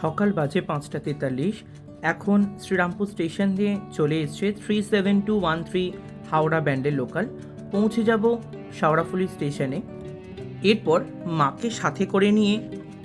সকাল বাজে পাঁচটা তেতাল্লিশ। এখন শ্রীরামপুর স্টেশন দিয়ে চলে এসছে three seven two one three Howrah ব্যান্ডের লোকাল পৌঁছে যাব শাওড়াফুলি স্টেশনে। এরপর মাকে সাথে করে নিয়ে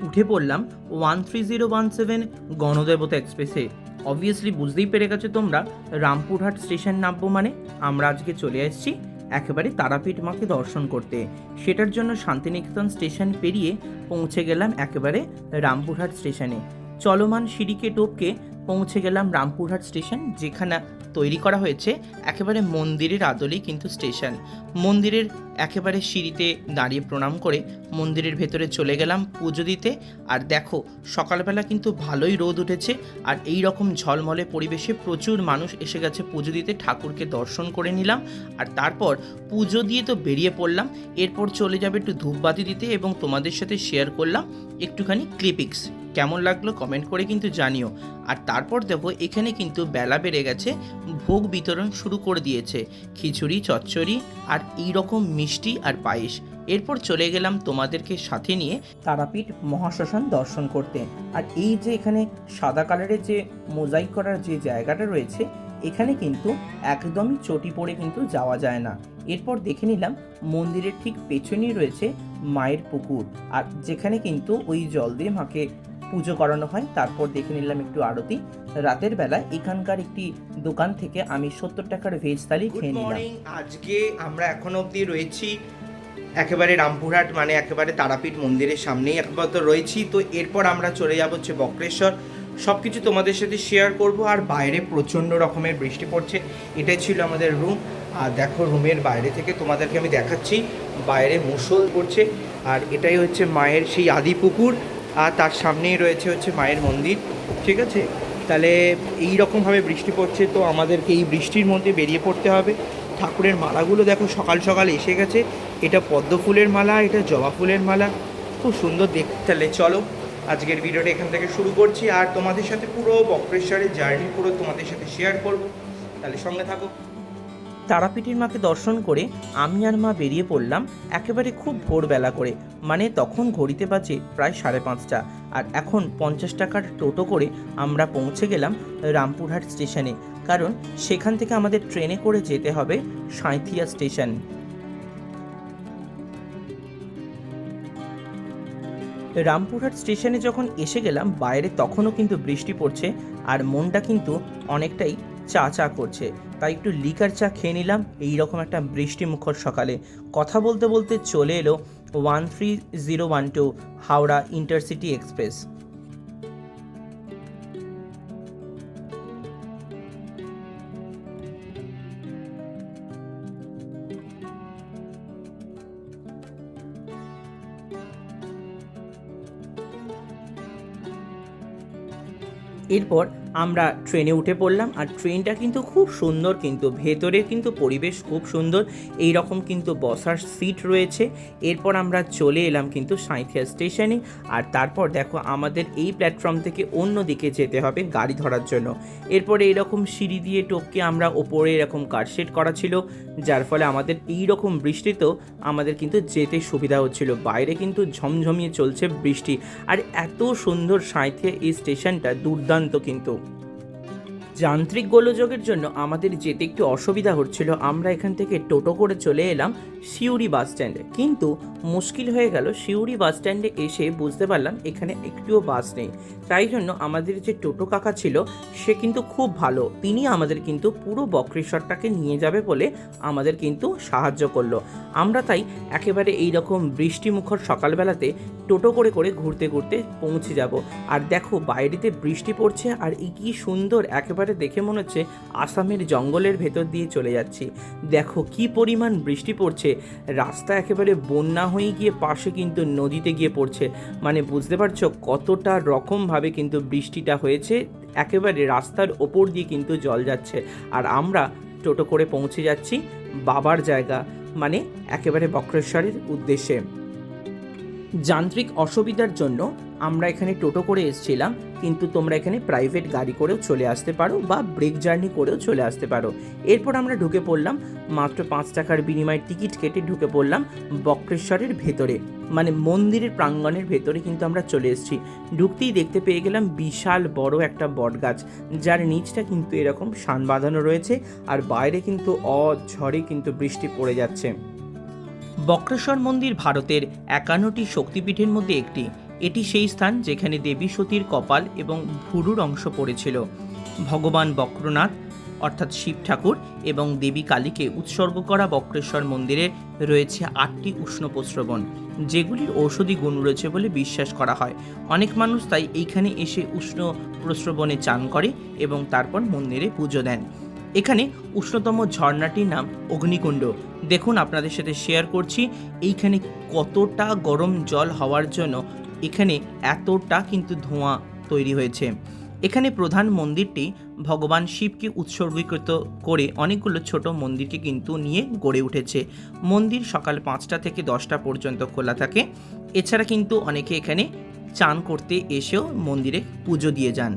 উঠে পড়লাম one three zero one seven Ganadevta এক্সপ্রেসে। অবভিয়াসলি বুঝতেই পেরে গেছো তোমরা, রামপুরহাট স্টেশন নামবো মানে আমরা আজকে চলে এসেছি একেবারে তারাপীঠ মাকে দর্শন করতে। সেটার জন্য শান্তিনিকেতন স্টেশন পেরিয়ে পৌঁছে গেলাম একেবারে রামপুরহাট স্টেশনে। চলমান সিঁড়িকে টোপকে পৌঁছে গেলাম রামপুরহাট স্টেশন, যেখানে তৈরি করা হয়েছে একেবারে মন্দিরের আদলেই কিন্তু স্টেশন। মন্দিরের একেবারে সিঁড়িতে দাঁড়িয়ে প্রণাম করে মন্দিরের ভেতরে চলে গেলাম পুজো দিতে। আর দেখো, সকালবেলা কিন্তু ভালোই রোদ উঠেছে আর এই রকম ঝলমলে পরিবেশে প্রচুর মানুষ এসে গেছে পুজো দিতে। ঠাকুরকে দর্শন করে নিলাম আর তারপর পুজো দিয়ে তো বেরিয়ে পড়লাম। এরপর চলে যাবে একটু ধূপবাতি দিতে এবং তোমাদের সাথে শেয়ার করলাম একটুখানি ক্লিপিক্স কেমন লাগল কমেন্ট করে কিন্তু জানিও। আর তারপর দেখো, এখানে কিন্তু বেলা বেড়ে গেছে, ভোগ বিতরণ শুরু করে দিয়েছে। খিচুড়ি, চচ্চড়ি আর এই রকম মিষ্টি আর পায়েস। এরপর চলে গেলাম তোমাদেরকে সাথে নিয়ে তারাপীঠ মহাশ্মশান দর্শন করতে। আর এই যে এখানে সাদা কালারের যে মোজাইক করার যে জায়গাটা রয়েছে, এখানে কিন্তু একদমই চটি পড়ে কিন্তু যাওয়া যায় না। এরপর দেখে নিলাম মন্দিরের ঠিক পেছনেই রয়েছে মায়ের পুকুর। আর যেখানে কিন্তু ওই জল দিয়ে মাকে পুজো করানো হয়। তারপর দেখে নিলাম একটু আরতি। রাতের বেলা এখানকার একটি দোকান থেকে আমি সত্তর টাকার ভেজ থালি খেয়ে নিলাম। আজকে আমরা এখন অবধি রয়েছি একেবারে রামপুরহাট মানে একেবারে তারাপীঠ মন্দিরের সামনেই একমাত্র রয়েছি। তো এরপর আমরা চলে যাব হচ্ছে বক্রেশ্বর। সব কিছু তোমাদের সাথে শেয়ার করব। আর বাইরে প্রচণ্ড রকমের বৃষ্টি পড়ছে। এটাই ছিল আমাদের রুম আর দেখো রুমের বাইরে থেকে তোমাদেরকে আমি দেখাচ্ছি। বাইরে মুসল পড়ছে। আর এটাই হচ্ছে মায়ের সেই আদি পুকুর। আর তার সামনেই রয়েছে হচ্ছে মায়ের মন্দির, ঠিক আছে? তাহলে এই রকমভাবে বৃষ্টি পড়ছে, তো আমাদেরকে এই বৃষ্টির মধ্যে বেরিয়ে পড়তে হবে। ঠাকুরের মালাগুলো দেখো সকাল সকাল এসে গেছে। এটা পদ্ম ফুলের মালা, এটা জবা ফুলের মালা। খুব সুন্দর দেখতে তাহলে চলো আজকের ভিডিওটা এখান থেকে শুরু করছি। আর তোমাদের সাথে পুরো বক্রেশ্বরের জার্নি পুরো তোমাদের সাথে শেয়ার করব। তাহলে সঙ্গে থাকো। তারাপীঠের মাকে দর্শন করে আমি আর মা বেরিয়ে পড়লাম একেবারে খুব ভোরবেলা করে মানে তখন ঘড়িতে বাজে প্রায় সাড়ে পাঁচটা। আর এখন পঞ্চাশ টাকার টোটো করে আমরা পৌঁছে গেলাম রামপুরহাট স্টেশনে, কারণ সেখান থেকে আমাদের ট্রেনে করে যেতে হবে সাঁইথিয়া স্টেশন। রামপুরহাট স্টেশনে যখন এসে গেলাম, বাইরে তখনও কিন্তু বৃষ্টি পড়ছে আর মনটা কিন্তু অনেকটাই চা চা করছে। তাই একটু লিকার চা খেয়ে নিলাম। এই রকম একটা বৃষ্টি মুখর সকালে। কথা বলতে বলতে চলে এলো one three zero one two Howrah intercity express. এরপর আমরা ট্রেনে উঠে পড়লাম আর ট্রেনটা কিন্তু খুব সুন্দর কিন্তু ভেতরে কিন্তু পরিবেশ খুব সুন্দর। এই রকম কিন্তু বসার সিট রয়েছে। এরপর আমরা চলে এলাম কিন্তু সাঁইথিয়া স্টেশনে। আর তারপর দেখো আমাদের এই প্ল্যাটফর্ম থেকে অন্য দিকে যেতে হবে গাড়ি ধরার জন্য। এরপরে এরকম সিঁড়ি দিয়ে টপকে আমরা ওপরে এরকম কারশেড করা ছিল, যার ফলে আমাদের এই রকম বৃষ্টিতেও আমাদের কিন্তু যেতে সুবিধা হচ্ছিল। বাইরে কিন্তু ঝমঝমিয়ে চলছে বৃষ্টি। আর এত সুন্দর সাঁইথিয়া এই স্টেশনটা দুর্দান্ত কিন্তু। যান্ত্রিক গোলযোগের জন্য আমাদের যেতে একটু অসুবিধা হচ্ছিল। আমরা এখান থেকে টোটো করে চলে এলাম। সিউড়ি বাস স্ট্যান্ডে। কিন্তু মুশকিল হয়ে গেল, সিউড়ি বাস স্ট্যান্ডে এসে বুঝতে পারলাম এখানে একটুও বাস নেই। তাই জন্য আমাদের যে টোটো কাকা ছিল, সে কিন্তু খুব ভালো। তিনি আমাদের কিন্তু পুরো বক্রেশ্বরটাকে নিয়ে যাবে বলে আমাদের কিন্তু সাহায্য করল। আমরা তাই একেবারে এই রকম বৃষ্টিমুখর সকালবেলাতে টোটো করে করে ঘুরতে ঘুরতে পৌঁছে যাব। আর দেখো, বাইরেতে বৃষ্টি পড়ছে আর এই কি সুন্দর একেবারে দেখে মনে হচ্ছে আসামের জঙ্গলের ভেতর দিয়ে চলে যাচ্ছি। দেখো কি পরিমাণ বৃষ্টি পড়ছে। রাস্তা একেবারে বন্যা হয়ে গিয়ে পাশে কিন্তু নদীতে গিয়ে পড়ছে। মানে বুঝতে পারছ কতটা রকমভাবে কিন্তু বৃষ্টিটা হয়েছে, একেবারে রাস্তার ওপর দিয়ে কিন্তু জল যাচ্ছে। আর আমরা টোটো করে পৌঁছে যাচ্ছি বাবার জায়গা মানে একেবারে বক্রেশ্বরের উদ্দেশ্যে। যান্ত্রিক অসুবিধার জন্য আমরা এখানে টোটো করে এসেছিলাম, কিন্তু তোমরা এখানে প্রাইভেট গাড়ি করেও চলে আসতে পারো বা ব্রেক জার্নি করেও চলে আসতে পারো। এরপর আমরা ঢুকে পড়লাম, মাত্র পাঁচ টাকার বিনিময়ে টিকিট কেটে ঢুকে পড়লাম বক্রেশ্বরের ভেতরে মানে মন্দিরের প্রাঙ্গণের ভেতরে কিন্তু আমরা চলে এসেছি। ঢুকতেই দেখতে পেয়ে গেলাম বিশাল বড় একটা বটগাছ, যার নিচটা কিন্তু এরকম শান বাঁধানো রয়েছে আর বাইরে কিন্তু অঝড়ে কিন্তু বৃষ্টি পড়ে যাচ্ছে। বক্রেশ্বর মন্দির ভারতের একান্নটি শক্তিপীঠের মধ্যে একটি। এটি সেই স্থান যেখানে দেবী সতীর কপাল এবং ভুরুর অংশ পড়েছিল। ভগবান বক্রনাথ, অর্থাৎ শিব ঠাকুর এবং দেবী কালীকে উৎসর্গ করা বক্রেশ্বর মন্দিরে রয়েছে আটটি উষ্ণ প্রস্রবণ যেগুলির ঔষধি গুণ রয়েছে বলে বিশ্বাস করা হয়। অনেক মানুষ তাই এইখানে এসে উষ্ণ প্রস্রবণে চান করে এবং তারপর মন্দিরে পুজো দেন। এখানে উষ্ণতম ঝর্ণাটির নাম অগ্নিকুণ্ড। দেখুন, আপনাদের সাথে শেয়ার করছি, এইখানে কতটা গরম জল হওয়ার জন্য এখানে এতটা কিন্তু ধোঁয়া তৈরি হয়েছে। এখানে প্রধান মন্দিরটি ভগবান শিবকে উৎসর্গীকৃত করে অনেকগুলো ছোট মন্দিরকে কিন্তু নিয়ে গড়ে উঠেছে। মন্দির সকাল পাঁচটা থেকে দশটা পর্যন্ত খোলা থাকে। এছাড়া কিন্তু অনেকে এখানে চান করতে এসেও মন্দিরে পুজো দিয়ে যান।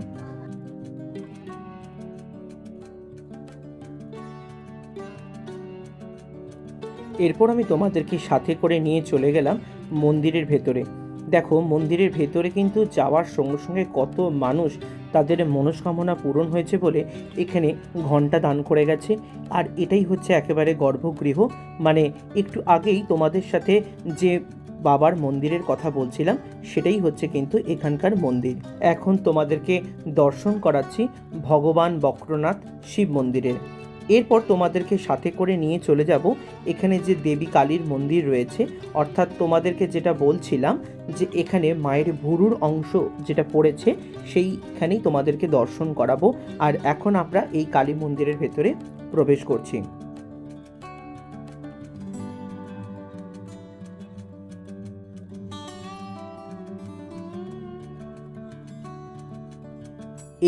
এরপর আমি তোমাদেরকে সাথে করে নিয়ে চলে গেলাম মন্দিরের ভেতরে। দেখো মন্দিরের ভেতরে কিন্তু যাওয়ার সঙ্গে সঙ্গে কত মানুষ তাদের মনস্কামনা পূরণ হয়েছে বলে এখানে ঘণ্টা দান করে গেছে। আর এটাই হচ্ছে একেবারে গর্ভগৃহ। মানে একটু আগেই তোমাদের সাথে যে বাবার মন্দিরের কথা বলছিলাম সেটাই হচ্ছে কিন্তু এখানকার মন্দির। এখন তোমাদেরকে দর্শন করাচ্ছি ভগবান বক্রনাথ শিব মন্দিরের। এরপর তোমাদেরকে সাথে করে নিয়ে চলে যাব। এখানে যে দেবী কালীর মন্দির রয়েছে, অর্থাৎ তোমাদেরকে যেটা বলছিলাম যে এখানে মায়ের ভুরুর অংশ যেটা পড়েছে, সেইখানেই তোমাদেরকে দর্শন করাবো। আর এখন আমরা এই কালী মন্দিরের ভেতরে প্রবেশ করছি।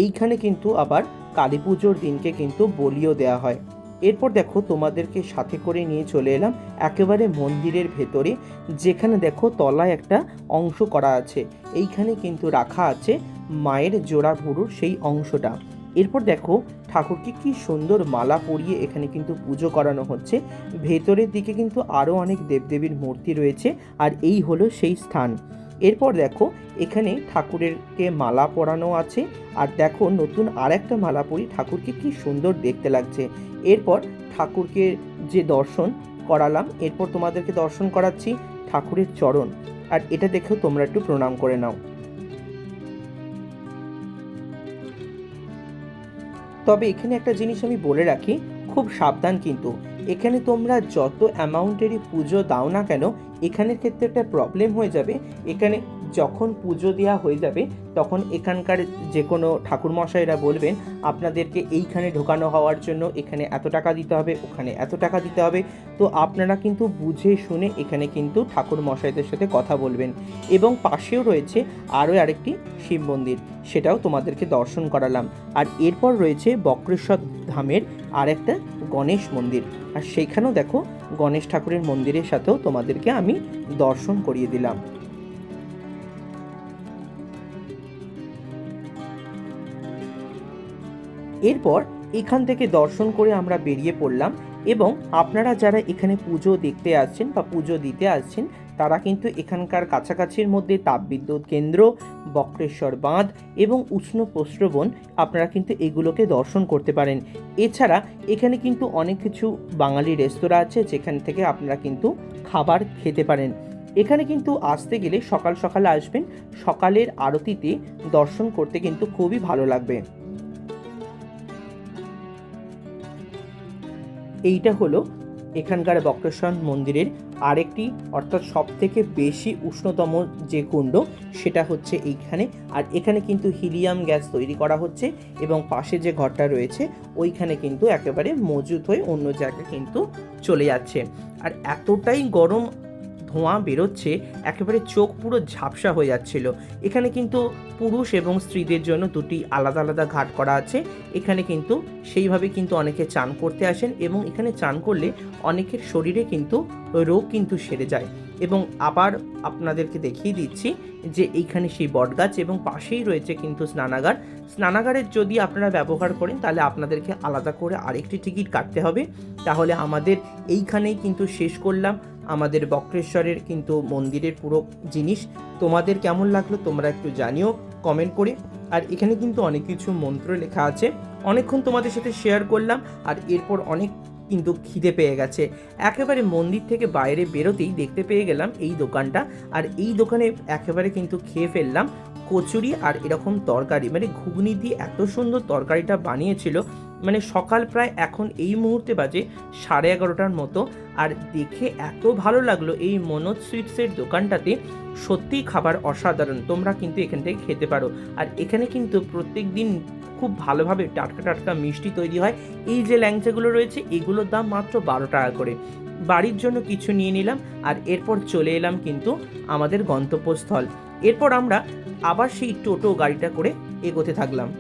এইখানে কিন্তু আবার কালী পুজোর দিনকে কিন্তু বলিও দেওয়া হয়। এরপর দেখো তোমাদেরকে সাথে করে নিয়ে চলে এলাম একেবারে মন্দিরের ভেতরে, যেখানে দেখো তলায় একটা অংশ করা আছে। এইখানে কিন্তু রাখা আছে মায়ের জোড়া ভুরুর সেই অংশটা। এরপর দেখো ঠাকুরকে কি সুন্দর মালা পরিয়ে এখানে কিন্তু পুজো করানো হচ্ছে। ভেতরের দিকে কিন্তু আরও অনেক দেবদেবীর মূর্তি রয়েছে, আর এই হলো সেই স্থান। এরপর দেখো, এখানে ঠাকুরেরকে মালা পরানো আছে। আর দেখো, নতুন আর একটা মালা পরি, ঠাকুরকে কি সুন্দর দেখতে লাগছে। এরপর ঠাকুরকে যে দর্শন করালাম, এরপর তোমাদেরকে দর্শন করাচ্ছি ঠাকুরের চরণ। আর এটা দেখেও তোমরা একটু প্রণাম করে নাও। তবে এখানে একটা জিনিস আমি বলে রাখি, খুব সাবধান কিন্তু। এখানে তোমরা যত অ্যামাউন্টেরই পুজো দাও না কেন, এখানের ক্ষেত্রে একটা প্রবলেম হয়ে যাবে। এখানে যখন পুজো দেওয়া হয়ে যাবে, তখন এখানকার যে কোনো ঠাকুরমশাইরা বলবেন, আপনাদেরকে এইখানে ঢোকানো হওয়ার জন্য এখানে এত টাকা দিতে হবে, ওখানে এত টাকা দিতে হবে। তো আপনারা কিন্তু বুঝে শুনে এখানে কিন্তু ঠাকুর মশাইদের সাথে কথা বলবেন। এবং পাশেও রয়েছে আরও আরেকটি শিব মন্দির, সেটাও তোমাদেরকে দর্শন করালাম। আর এরপর রয়েছে বক্রেশ্বর ধামের আর একটা গণেশ মন্দির। আর সেইখানেও দেখো, গণেশ ঠাকুরের মন্দিরের সাথেও তোমাদেরকে আমি দর্শন করিয়ে দিলাম। এরপর এখান থেকে দর্শন করে আমরা বেরিয়ে পড়লাম এবং আপনারা যারা এখানে পুজো দেখতে আসছেন বা পুজো দিতে আসছেন, তারা কিন্তু এখানকার কাছাকাছির মধ্যে তাপবিদ্যুৎ কেন্দ্র, বক্রেশ্বর বাঁধ এবং উষ্ণ প্রস্রবণ আপনারা কিন্তু এগুলোকে দর্শন করতে পারেন। এছাড়া এখানে কিন্তু অনেক কিছু বাঙালি রেস্তোরাঁ আছে যেখান থেকে আপনারা কিন্তু খাবার খেতে পারেন। এখানে কিন্তু আসতে গেলে সকাল সকাল আসবেন, সকালের আরতিতে দর্শন করতে কিন্তু খুবই ভালো লাগবে। এইটা হলো এখানকার বক্রেশ্বর মন্দিরের আরেকটি অর্থাৎ সব থেকে বেশি উষ্ণতম যে কুণ্ড, সেটা হচ্ছে এইখানে। আর এখানে কিন্তু হিলিয়াম গ্যাস তৈরি করা হচ্ছে এবং পাশে যে ঘরটা রয়েছে, ওইখানে কিন্তু একেবারে মজুত হয়ে অন্য জায়গায় কিন্তু চলে যাচ্ছে। আর এতটাই গরম ধোঁয়া বেরোচ্ছে, একেবারে চোখ পুরো ঝাপসা হয়ে যাচ্ছিল। এখানে কিন্তু পুরুষ এবং স্ত্রীদের জন্য দুটি আলাদা আলাদা ঘাট করা আছে। এখানে কিন্তু সেইভাবে কিন্তু অনেকে চান করতে আসেন এবং এখানে চান করলে অনেকের শরীরে কিন্তু রোগ কিন্তু সেরে যায়। এবং আবার আপনাদেরকে দেখিয়ে দিচ্ছি যে এইখানে সেই বটগাছ এবং পাশেই রয়েছে কিন্তু স্নানাগার। স্নানাগারের যদি আপনারা ব্যবহার করেন, তাহলে আপনাদেরকে আলাদা করে আরেকটি টিকিট কাটতে হবে। তাহলে আমাদের এইখানেই কিন্তু শেষ করলাম। আমাদের বক্রেশ্বরের কিন্তু মন্দিরের পুরো জিনিস। তোমাদের কেমন লাগল তোমরা একটু জানিও কমেন্ট করে। আর এখানে কিন্তু অনেক কিছু মন্ত্র লেখা আছে। অনেকক্ষণ তোমাদের সাথে শেয়ার করলাম, আর এরপর অনেক কিন্তু খিদে পেয়ে গেছে। একেবারে মন্দির থেকে বাইরে বেরোতেই দেখতে পেয়ে গেলাম এই দোকানটা। আর এই দোকানে একেবারে কিন্তু খেয়ে ফেললাম কচুরি আর এরকম তরকারি। মানে ঘুগনি দিয়ে এত সুন্দর তরকারিটা বানিয়েছিল মানে সকাল প্রায় এখন এই মুহূর্তে বাজে সাড়ে এগারোটার মতো। আর দেখে এত ভালো লাগল এই মনোজ সুইটসের দোকানটাতে সত্যিই খাবার অসাধারণ। তোমরা কিন্তু এখান থেকে খেতে পারো। আর এখানে কিন্তু প্রত্যেক দিন খুব ভালোভাবে টাটকা টাটকা মিষ্টি তৈরি হয়। এই যে ল্যাংচাগুলো রয়েছে, এগুলোর দাম মাত্র বারো টাকা করে। বাড়ির জন্য কিছু নিয়ে নিলাম আর এরপর চলে এলাম কিন্তু আমাদের গন্তব্যস্থল। এরপর আমরা আবার সেই টোটো গাড়িটা করে এগোতে থাকলাম।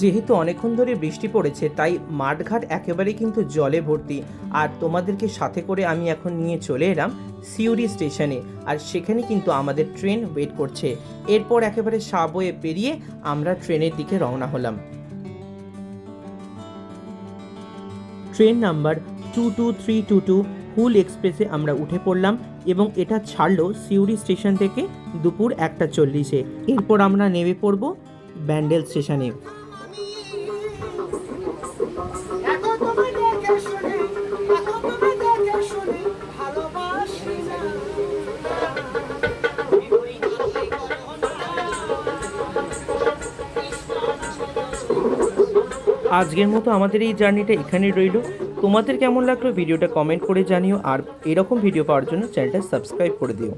যেহেতু অনেকক্ষণ ধরে বৃষ্টি পড়েছে, তাই মাঠঘাট একেবারে কিন্তু জলে ভর্তি। আর তোমাদেরকে সাথে করে আমি এখন নিয়ে চলে এলাম সিউড়ি স্টেশনে। আর সেখানে কিন্তু আমাদের ট্রেন ওয়েট করছে। এরপর একেবারে সাবয়ে পেরিয়ে আমরা ট্রেনের দিকে রওনা হলাম। Train number two two three two two Hul এক্সপ্রেসে আমরা উঠে পড়লাম এবং এটা ছাড়লো সিউড়ি স্টেশন থেকে দুপুর একটা চল্লিশে। এরপর আমরা নেমে পড়ব ব্যান্ডেল স্টেশনে। আজকের মতো আমাদের এই জার্নিটা এখানেই রইল। তোমাদের কেমন লাগল ভিডিওটা কমেন্ট করে জানিও, আর এরকম ভিডিও পাওয়ার জন্য চ্যানেলটা সাবস্ক্রাইব করে দিও।